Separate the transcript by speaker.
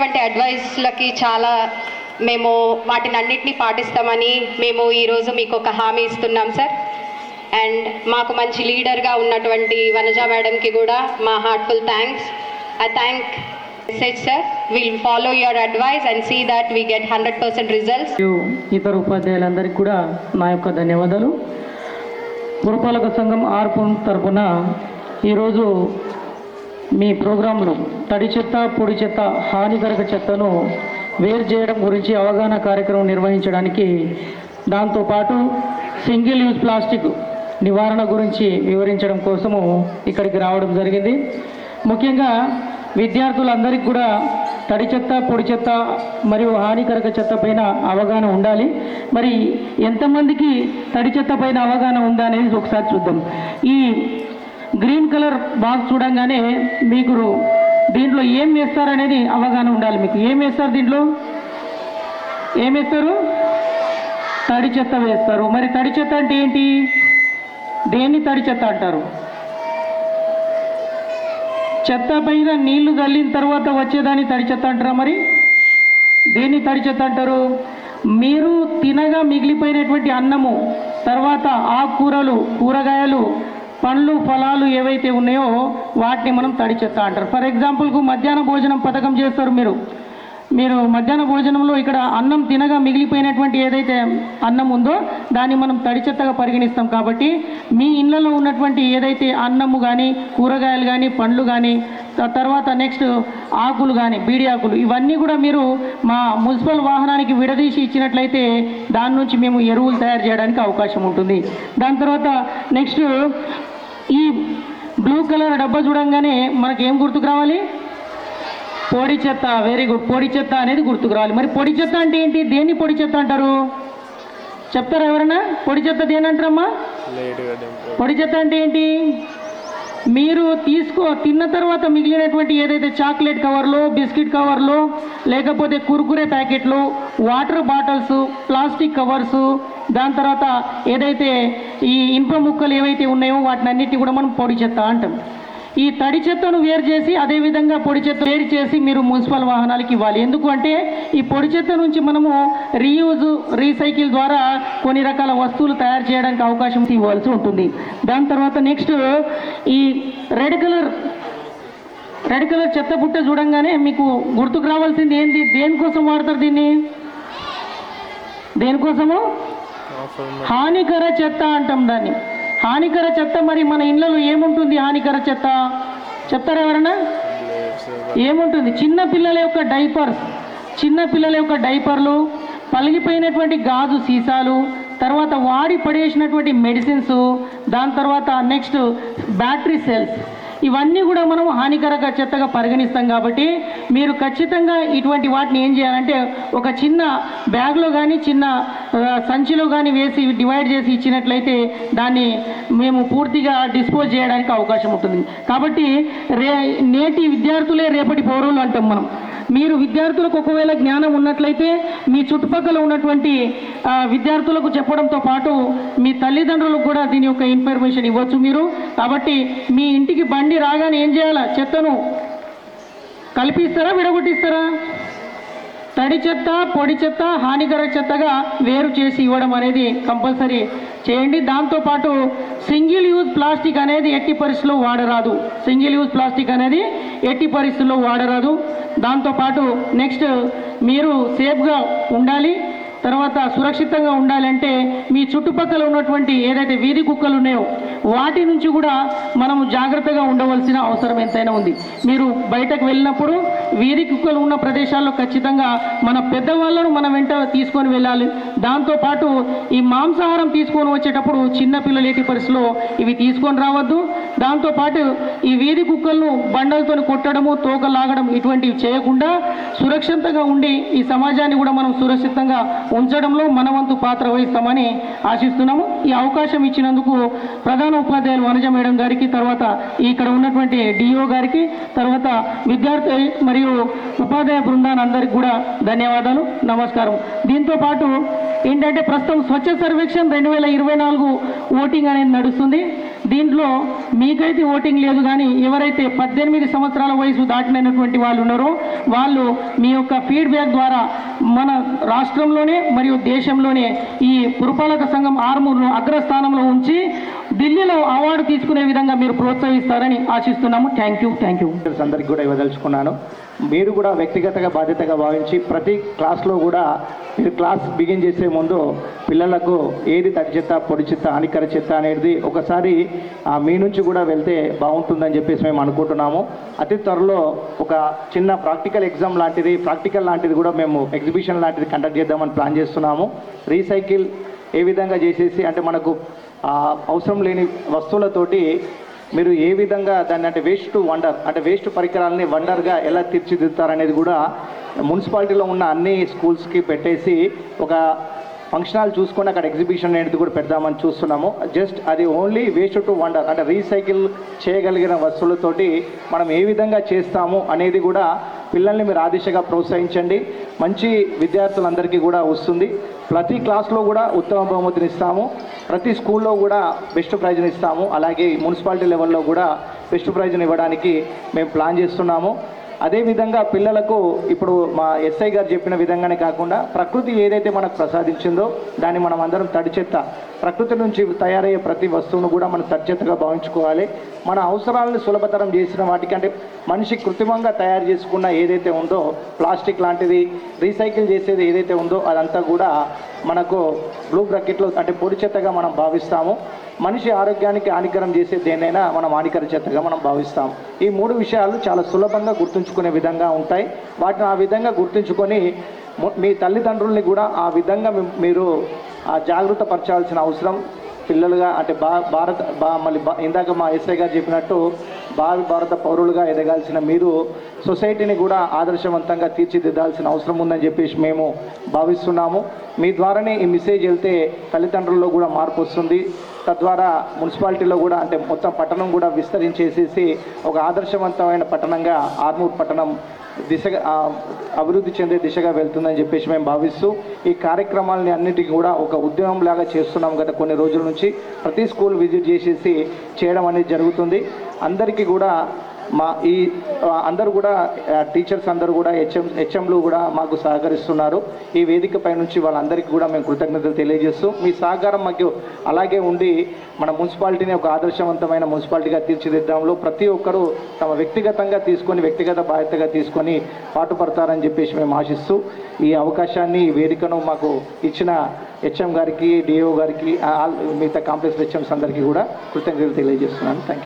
Speaker 1: వంటి అడ్వైస్లకి చాలా మేము వాటిని అన్నిటినీ పాటిస్తామని మేము ఈరోజు మీకు ఒక హామీ ఇస్తున్నాం సార్ అండ్ మాకు మంచి లీడర్గా ఉన్నటువంటి వనజ మేడంకి కూడా మా heartful thanks I thank message sir will follow your advice and see that we get hundred percent results
Speaker 2: ఇతర ఉపాధ్యాయులందరికీ కూడా నా యొక్క ధన్యవాదాలు. పురపాలక సంఘం ఆర్పు తరపున ఈరోజు మీ ప్రోగ్రాంలో తడి చెత్త పొడి చెత్త హానికరక చెత్తను వేరు చేయడం గురించి అవగాహన కార్యక్రమం నిర్వహించడానికి దాంతోపాటు సింగిల్ యూజ్ ప్లాస్టిక్ నివారణ గురించి వివరించడం కోసము ఇక్కడికి రావడం జరిగింది. ముఖ్యంగా విద్యార్థులందరికీ కూడా తడి చెత్త పొడి చెత్త మరియు హానికరక చెత్త పైన అవగాహన ఉండాలి. మరి ఎంతమందికి తడి చెత్త పైన అవగాహన ఉందా అనేది ఒకసారి చూద్దాం. ఈ గ్రీన్ కలర్ బాక్స్ చూడంగానే మీకు దీంట్లో ఏం వేస్తారనేది అవగాహన ఉండాలి మీకు. ఏం వేస్తారు దీంట్లో? ఏం వేస్తారు? తడి చెత్త వేస్తారు. మరి తడి చెత్త అంటే ఏంటి? దేన్ని తడి చెత్త అంటారు? చెత్త పైన నీళ్ళు చల్లిన తర్వాత వచ్చేదాన్ని తడి చెత్త అంటారా మరి? దేన్ని తడి చెత్త అంటారు? మీరు తినగా మిగిలిపోయినటువంటి అన్నము తర్వాత ఆకుకూరలు కూరగాయలు పండ్లు ఫలాలు ఏవైతే ఉన్నాయో వాటిని మనం తడి చెత్త అంటారు. ఫర్ ఎగ్జాంపుల్కు మధ్యాహ్న భోజనం పథకం చేస్తారు మీరు. మీరు మధ్యాహ్న భోజనంలో ఇక్కడ అన్నం తినగా మిగిలిపోయినటువంటి ఏదైతే అన్నం ఉందో దాన్ని మనం తడి చెత్తగా పరిగణిస్తాం కాబట్టి మీ ఇళ్ళలో ఉన్నటువంటి ఏదైతే అన్నము కానీ కూరగాయలు కానీ పండ్లు కానీ తర్వాత నెక్స్ట్ ఆకులు కానీ బీడి ఆకులు ఇవన్నీ కూడా మీరు మా మున్సిపల్ వాహనానికి విడదీసి ఇచ్చినట్లయితే దాని నుంచి మేము ఎరువులు తయారు చేయడానికి అవకాశం ఉంటుంది. దాని తర్వాత నెక్స్ట్ ఈ బ్లూ కలర్ డబ్బా చూడంగానే మనకేం ఏం గుర్తుకు రావాలి? పొడి చెత్త వెరీ గుడ్ పొడి చెత్త అనేది గుర్తుకు రావాలి. మరి పొడి చెత్త అంటే ఏంటి? దేన్ని పొడి చెత్త అంటారు? చెప్తారా ఎవరైనా పొడి చెత్త దేని అంటారమ్మా? పొడి చెత్త అంటే ఏంటి? మీరు తీసుకో తిన్న తర్వాత మిగిలినటువంటి ఏదైతే చాక్లెట్ కవర్లో బిస్కెట్ కవర్లో లేకపోతే కుర్కురే ప్యాకెట్లు వాటర్ బాటిల్స్ ప్లాస్టిక్ కవర్స్ దాని తర్వాత ఏదైతే ఈ ఇనుప ముక్కలు ఏవైతే ఉన్నాయో వాటిని అన్నిటిని కూడా మనం పొడి చెత్త అంటాం. ఈ తడి చెత్తను వేరు చేసి అదేవిధంగా పొడి చెత్త వేరు చేసి మీరు మున్సిపల్ వాహనాలకి ఇవ్వాలి. ఎందుకు అంటే ఈ పొడి చెత్త నుంచి మనము రీయూజ్ రీసైకిల్ ద్వారా కొన్ని రకాల వస్తువులు తయారు చేయడానికి అవకాశం ఇవ్వాల్సి ఉంటుంది. దాని తర్వాత నెక్స్ట్ ఈ రెడ్ కలర్ రెడ్ కలర్ చెత్త బుట్ట చూడంగానే మీకు గుర్తుకు రావాల్సింది ఏంది? దేనికోసం వాడతారు దీన్ని? దేనికోసము? హానికర చెత్త అంటాం దాన్ని. హానికర చెత్త మరి మన ఇళ్ళలో ఏముంటుంది హానికర చెత్త? చెప్తారా ఎవరన్నా? ఏముంటుంది? చిన్న పిల్లల యొక్క డైపర్స్ చిన్న పిల్లల యొక్క డైపర్లు పలిగిపోయినటువంటి గాజు సీసాలు తర్వాత వాడి పడేసినటువంటి మెడిసిన్స్ దాని తర్వాత నెక్స్ట్ బ్యాటరీ సెల్స్. ఇవన్నీ కూడా మనం హానికరక చెత్తగా పరిగణిస్తాం కాబట్టి మీరు ఖచ్చితంగా ఇటువంటి వాటిని ఏం చేయాలంటే ఒక చిన్న బ్యాగ్లో కానీ చిన్న సంచిలో కానీ వేసి డివైడ్ చేసి ఇచ్చినట్లయితే దాన్ని మేము పూర్తిగా డిస్పోజ్ చేయడానికి అవకాశం ఉంటుంది. కాబట్టి రే నేటి విద్యార్థులే రేపటి పౌరులు అంటాం మనం. మీరు విద్యార్థులకు ఒకవేళ జ్ఞానం ఉన్నట్లయితే మీ చుట్టుపక్కల ఉన్నటువంటి విద్యార్థులకు చెప్పడంతో పాటు మీ తల్లిదండ్రులకు కూడా దీని యొక్క ఇన్ఫర్మేషన్ ఇవ్వచ్చు మీరు. కాబట్టి మీ ఇంటికి బండి రాగానే ఏం చేయాలా? చెత్తను కల్పిస్తారా విడగొట్టిస్తారా? తడి చెత్త పొడి చెత్త హానికర చెత్తగా వేరు చేసి ఇవ్వడం అనేది కంపల్సరీ. చేయండి. దాంతోపాటు సింగిల్ యూజ్ ప్లాస్టిక్ అనేది ఎట్టి పరిస్థితుల్లో వాడరాదు. సింగిల్ యూజ్ ప్లాస్టిక్ అనేది ఎట్టి పరిస్థితుల్లో వాడరాదు. దాంతోపాటు నెక్స్ట్ మీరు సేఫ్గా ఉండాలి. తర్వాత సురక్షితంగా ఉండాలంటే మీ చుట్టుపక్కల ఉన్నటువంటి ఏదైతే వీధి కుక్కలు ఉన్నాయో వాటి నుంచి కూడా మనము జాగ్రత్తగా ఉండవలసిన అవసరం ఎంతైనా ఉంది. మీరు బయటకు వెళ్ళినప్పుడు వీధి కుక్కలు ఉన్న ప్రదేశాల్లో ఖచ్చితంగా మన పెద్దవాళ్ళను మనం వెంట తీసుకొని వెళ్ళాలి. దాంతోపాటు ఈ మాంసాహారం తీసుకొని వచ్చేటప్పుడు చిన్నపిల్లలు ఎట్టి పరిస్థితిలో ఇవి తీసుకొని రావద్దు. దాంతోపాటు ఈ వీధి కుక్కలను బండలతో కొట్టడము తోక లాగడం ఇటువంటివి చేయకుండా సురక్షితంగా ఉండి ఈ సమాజాన్ని కూడా మనం సురక్షితంగా ఉంచడంలో మన వంతు పాత్ర వహిస్తామని ఆశిస్తున్నాము. ఈ అవకాశం ఇచ్చినందుకు ప్రధాన ఉపాధ్యాయులు వనజ మేడం గారికి తర్వాత ఇక్కడ ఉన్నటువంటి డిఓ గారికి తర్వాత విద్యార్థి మరియు ఉపాధ్యాయ బృందాన్ని అందరికి కూడా ధన్యవాదాలు నమస్కారం. దీంతో పాటు ఏంటంటే ప్రస్తుతం స్వచ్ఛ సర్వేక్షణ్ రెండు వేల ఇరవై నాలుగు ఓటింగ్ అనేది నడుస్తుంది. దీంట్లో మీకైతే ఓటింగ్ లేదు కానీ ఎవరైతే పద్దెనిమిది సంవత్సరాల వయసు దాటినటువంటి వాళ్ళు ఉన్నారో వాళ్ళు మీ యొక్క ఫీడ్బ్యాక్ ద్వారా మన రాష్ట్రంలోనే మరియు దేశంలోనే ఈ పురపాలక సంఘం ఆర్మూర్ను అగ్రస్థానంలో ఉంచి ఢిల్లీలో అవార్డు తీసుకునే విధంగా మీరు ప్రోత్సహిస్తారని ఆశిస్తున్నాము. థ్యాంక్ యూ థ్యాంక్ యూ
Speaker 3: అందరికీ కూడా ఇవ్వదలుచుకున్నాను. మీరు కూడా వ్యక్తిగతంగా బాధ్యతగా భావించి ప్రతి క్లాస్లో కూడా మీరు క్లాస్ బిగిన్ చేసే ముందు పిల్లలకు ఏది తడి చెత్త పొడి చెత్త హానికర చెత్త అనేది ఒకసారి మీ నుంచి కూడా వెళ్తే బాగుంటుందని చెప్పేసి మేము అనుకుంటున్నాము. అతి త్వరలో ఒక చిన్న ప్రాక్టికల్ ఎగ్జామ్ లాంటిది ప్రాక్టికల్ లాంటిది కూడా మేము ఎగ్జిబిషన్ లాంటిది కండక్ట్ చేద్దామని ప్లాన్ చేస్తున్నాము. రీసైకిల్ ఏ విధంగా చేసేసి అంటే మనకు అవసరం లేని వస్తువులతోటి మీరు ఏ విధంగా దాన్ని అంటే వేస్ట్ టు వండర్ అంటే వేస్ట్ పరికరాలని వండర్గా ఎలా తీర్చిదిద్దుతారనేది కూడా మున్సిపాలిటీలో ఉన్న అన్ని స్కూల్స్కి పెట్టేసి ఒక ఫంక్షన్ హాల్ చూసుకొని అక్కడ ఎగ్జిబిషన్ అనేది కూడా పెడదామని చూస్తున్నాము. జస్ట్ అది ఓన్లీ వేస్ట్ టు వండర్ అంటే రీసైకిల్ చేయగలిగిన వస్తువులతోటి మనం ఏ విధంగా చేస్తాము అనేది కూడా పిల్లల్ని మీరు ఆ దిశగా ప్రోత్సహించండి. మంచి విద్యార్థులందరికీ కూడా వస్తుంది. ప్రతి క్లాస్లో కూడా ఉత్తమ బహుమతిని ఇస్తాము. ప్రతి స్కూల్లో కూడా బెస్ట్ ప్రైజ్ని ఇస్తాము. అలాగే మున్సిపాలిటీ లెవెల్లో కూడా బెస్ట్ ప్రైజ్ని ఇవ్వడానికి మేము ప్లాన్ చేస్తున్నాము. అదేవిధంగా పిల్లలకు ఇప్పుడు మా ఎస్ఐ గారు చెప్పిన విధంగానే కాకుండా ప్రకృతి ఏదైతే మనకు ప్రసాదించిందో దాన్ని మనం అందరం తడి చెత్త ప్రకృతి నుంచి తయారయ్యే ప్రతి వస్తువును కూడా మనం తడిచెత్తగా భావించుకోవాలి. మన అవసరాలను సులభతరం చేసిన వాటికంటే మనిషి కృత్రిమంగా తయారు చేసుకున్న ఏదైతే ఉందో ప్లాస్టిక్ లాంటిది రీసైకిల్ చేసేది ఏదైతే ఉందో అదంతా కూడా మనకు బ్లూ బ్రకెట్లో అంటే పొడి చెత్తగా మనం భావిస్తాము. మనిషి ఆరోగ్యానికి హానికరం చేసే దేనైనా మనం హానికర చెత్తగా మనం భావిస్తాం ఈ మూడు విషయాలు చాలా సులభంగా గుర్తుంచుకునే విధంగా ఉంటాయి. వాటిని ఆ విధంగా గుర్తుంచుకొని మీ తల్లిదండ్రుల్ని కూడా ఆ విధంగా మీరు ఆ జాగ్రత్త పరచాల్సిన అవసరం. పిల్లలుగా అంటే బా భారత బా మళ్ళీ బా ఇందాక మా ఎస్ఐ గారు చెప్పినట్టు భావి భారత పౌరులుగా ఎదగాల్సిన మీరు సొసైటీని కూడా ఆదర్శవంతంగా తీర్చిదిద్దాల్సిన అవసరం ఉందని చెప్పేసి మేము భావిస్తున్నాము. మీ ద్వారానే ఈ మెసేజ్ వెళ్తే తల్లిదండ్రుల్లో కూడా మార్పు వస్తుంది. తద్వారా మున్సిపాలిటీలో కూడా అంటే మొత్తం పట్టణం కూడా విస్తరించేసేసి ఒక ఆదర్శవంతమైన పట్టణంగా ఆర్మూర్ పట్టణం దిశగా అభివృద్ధి చెందే దిశగా వెళ్తుందని చెప్పేసి మేము భావిస్తూ ఈ కార్యక్రమాలని అన్నిటికీ కూడా ఒక ఉద్యమం లాగా చేస్తున్నాం గత కొన్ని రోజుల నుంచి. ప్రతి స్కూల్ విజిట్ చేసేసి చేయడం అనేది జరుగుతుంది. అందరికీ కూడా మా ఈ అందరూ కూడా టీచర్స్ అందరూ కూడా హెచ్ఎం హెచ్ఎంలు కూడా మాకు సహకరిస్తున్నారు. ఈ వేదికపై నుంచి వాళ్ళందరికీ కూడా మేము కృతజ్ఞతలు తెలియజేస్తూ మీ సహకారం మాకు అలాగే ఉండి మన మున్సిపాలిటీని ఒక ఆదర్శవంతమైన మున్సిపాలిటీగా తీర్చిదిద్దడంలో ప్రతి ఒక్కరూ తమ వ్యక్తిగతంగా తీసుకొని వ్యక్తిగత బాధ్యతగా తీసుకొని పాటుపడతారని చెప్పేసి మేము ఆశిస్తూ ఈ అవకాశాన్ని ఈ వేదికను మాకు ఇచ్చిన హెచ్ఎం గారికి డిఓ గారికి మిగతా కాంప్లెక్స్ హెచ్ఎంస్ అందరికీ కూడా కృతజ్ఞతలు తెలియజేస్తున్నాను. Thank you